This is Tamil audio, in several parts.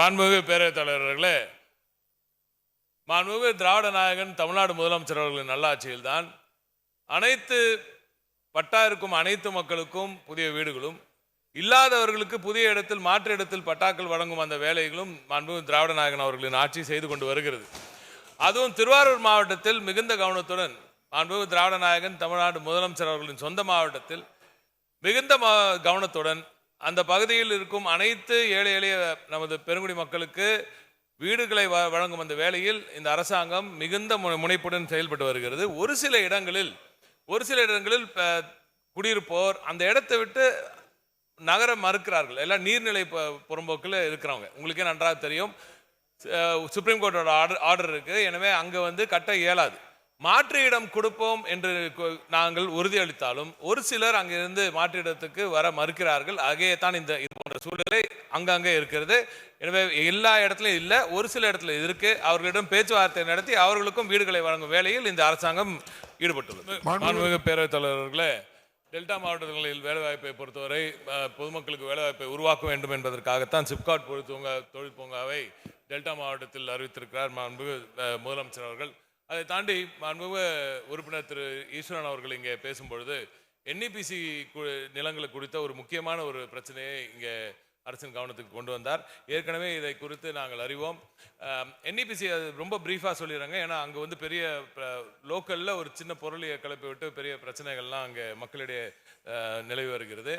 மாண்புமிகு பேரவைத் தலைவர்களே மாண்புமிகு திராவிட நாயகன் தமிழ்நாடு முதலமைச்சர் அவர்களின் நல்லாட்சியில்தான் அனைத்து பட்டா இருக்கும் அனைத்து மக்களுக்கும் புதிய வீடுகளும் இல்லாதவர்களுக்கு புதிய இடத்தில் மாற்று இடத்தில் பட்டாக்கள் வழங்கும் அந்த வேலைகளும் மாண்புமிகு திராவிட நாயகன் அவர்களின் ஆட்சி செய்து கொண்டு வருகிறது. அதுவும் திருவாரூர் மாவட்டத்தில் மிகுந்த கவனத்துடன் மாண்புமிகு திராவிட நாயகன் தமிழ்நாடு முதலமைச்சர் அவர்களின் சொந்த மாவட்டத்தில் மிகுந்த ம- கவனத்துடன் அந்த பகுதியில் இருக்கும் அனைத்து ஏழை எளிய நமது பெருங்குடி மக்களுக்கு வீடுகளை வ- வழங்கும் அந்த வேளையில் இந்த அரசாங்கம் மிகுந்த முனைப்புடன் செயல்பட்டு வருகிறது. ஒரு சில இடங்களில் ஒரு சில இடங்களில் குடியிருப்போர் அந்த இடத்தை விட்டு நகர மறுக்கிறார்கள். எல்லாம் நீர்நிலை புறம்போக்கில் இருக்கிறவங்க. உங்களுக்கே நன்றாக தெரியும். சுப்ரீம் கோர்ட்டோட ஆர்டர் ஆர்டர் இருக்குது எனவே அங்கே வந்து கட்ட இயலாது. மாற்று இடம் கொடுப்போம் என்று நாங்கள் உறுதியளித்தாலும் ஒரு சிலர் அங்கிருந்து மாற்று இடத்துக்கு வர மறுக்கிறார்கள். ஆகையே தான் இந்த இது போன்ற சூழ்நிலை அங்கங்கே இருக்கிறது. எனவே எல்லா இடத்துலையும் இல்லை ஒரு சில இடத்துல இருக்கு. அவர்களிடம் பேச்சுவார்த்தை நடத்தி அவர்களுக்கும் வீடுகளை வழங்கும் வேலையில் இந்த அரசாங்கம் ஈடுபட்டுள்ளது. மாண்புமிகு பேரவைத் தலைவர்களே டெல்டா மாவட்டங்களில் வேலைவாய்ப்பை பொறுத்தவரை பொதுமக்களுக்கு வேலைவாய்ப்பை உருவாக்க வேண்டும் என்பதற்காகத்தான் சிப்காட் பொழுதுங்க தொழில் பூங்காவை டெல்டா மாவட்டத்தில் அறிவித்திருக்கிறார் அஹ், முதலமைச்சர் அவர்கள். அதை தாண்டி மாண்புமிகு உறுப்பினர் திரு ஈஸ்வரன் அவர்கள் இங்கே பேசும்பொழுது என்இபிசி நிலங்களை குறித்த ஒரு முக்கியமான ஒரு பிரச்சனையை இங்கே அரசின் கவனத்துக்கு கொண்டு வந்தார். ஏற்கனவே இதை குறித்து நாங்கள் அறிவோம். என்இபிசி அது ரொம்ப ப்ரீஃபாக சொல்லிடுறாங்க. ஏன்னா அங்கே வந்து பெரிய லோக்கலில் ஒரு சின்ன பொருளியை கிளப்பி விட்டு பெரிய பிரச்சனைகள்லாம் அங்கே மக்களிடையே நிலவி வருகிறது.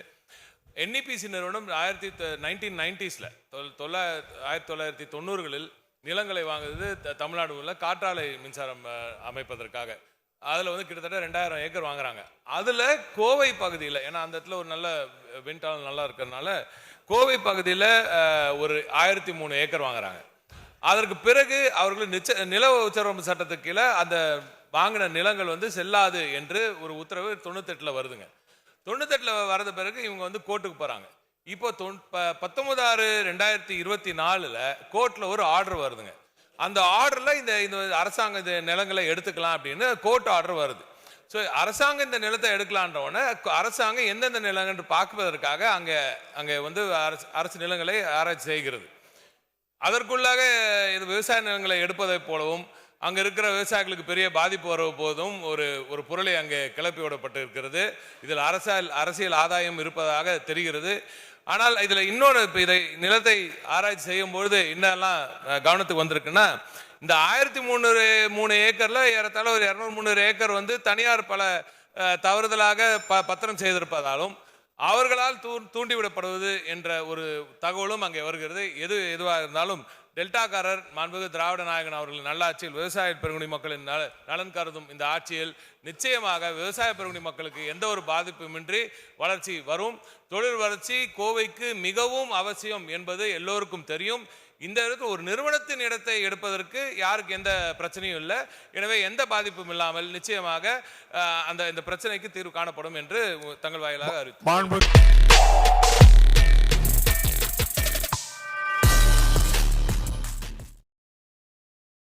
என்இபிசி நிறுவனம் ஆயிரத்தி நைன்டீன் நைன்டிஸில் தொள்ளா ஆயிரத்தி தொள்ளாயிரத்தி தொண்ணூறுகளில் நிலங்களை வாங்குறது த- தமிழ்நாடு உள்ள காற்றாலை மின்சாரம் அமைப்பதற்காக. அதில் வந்து கிட்டத்தட்ட ரெண்டாயிரம் ஏக்கர் வாங்குறாங்க. அதில் கோவை பகுதியில் ஏன்னா அந்த இடத்துல ஒரு நல்ல விண்டால் நல்லா இருக்கிறதுனால கோவை பகுதியில் ஒரு ஆயிரத்தி மூணு ஏக்கர் வாங்குறாங்க. அதற்கு பிறகு அவர்கள் நிச்ச நில உச்சரம்பு சட்டத்துக்கு கீழே அந்த வாங்கின நிலங்கள் வந்து செல்லாது என்று ஒரு உத்தரவு தொண்ணூத்தெட்டில் வருதுங்க. தொண்ணூத்தெட்டில் வரது பிறகு இவங்க வந்து கோர்ட்டுக்கு போகிறாங்க இப்போ தொன் ப- பத்தொன்பது ஆறு ரெண்டாயிரத்தி இருபத்தி நாலில் கோர்ட்டில் ஒரு ஆர்டர் வருதுங்க. அந்த ஆர்டரில் இந்த இந்த அரசாங்கம் இந்த நிலங்களை எடுத்துக்கலாம் அப்படின்னு கோர்ட் ஆர்டர் வருது. ஸோ அரசாங்கம் இந்த நிலத்தை எடுக்கலான்றவனே அரசாங்கம் எந்தெந்த நிலங்கள் என்று பார்ப்பதற்காக அங்கே அங்கே வந்து அரசு அரசு நிலங்களை ஆராய்ச்சி செய்கிறது. அதற்குள்ளாக இது விவசாய நிலங்களை எடுப்பதைப் போலவும் அங்கே இருக்கிற விவசாயிகளுக்கு பெரிய பாதிப்பு வர போதும் ஒரு ஒரு பொருளை அங்கே கிளப்பி விடப்பட்டு இருக்கிறது இதில் அரசியல் அரசியல் ஆதாயம் இருப்பதாக தெரிகிறது. ஆனால் இதில் இன்னொரு இப்போ இதை நிலத்தை ஆராய்ச்சி செய்யும்பொழுது என்னெல்லாம் கவனத்துக்கு வந்திருக்குன்னா இந்த ஆயிரத்தி முந்நூறு மூணு ஏக்கரில் ஏறத்தாழ ஒரு இரநூறு முந்நூறு ஏக்கர் வந்து தனியார் பல தவறுதலாக ப பத்திரம் செய்திருப்பதாலும் அவர்களால் தூ தூண்டிவிடப்படுவது என்ற ஒரு தகவலும் அங்கே வருகிறது. எது எதுவாக இருந்தாலும் டெல்டாக்காரர் மாண்புமிகு திராவிட நாயகன் அவர்களின் நல்லாட்சியில் விவசாய பெருங்குடி மக்களின் நல நலன் கருதும் இந்த ஆட்சியில் நிச்சயமாக விவசாய பெருங்குடி மக்களுக்கு எந்த ஒரு பாதிப்புமின்றி வளர்ச்சி வரும். தொழில் வளர்ச்சி கோவைக்கு மிகவும் அவசியம் என்பது எல்லோருக்கும் தெரியும். இந்த இடத்துல ஒரு நிறுவனத்தின் இடத்தை எடுப்பதற்கு யாருக்கு எந்த பிரச்சனையும் இல்லை. எனவே எந்த பாதிப்பும் இல்லாமல் நிச்சயமாக அந்த இந்த பிரச்சனைக்கு தீர்வு காணப்படும் என்று தங்கள் வாயிலாக அறிவித்தார்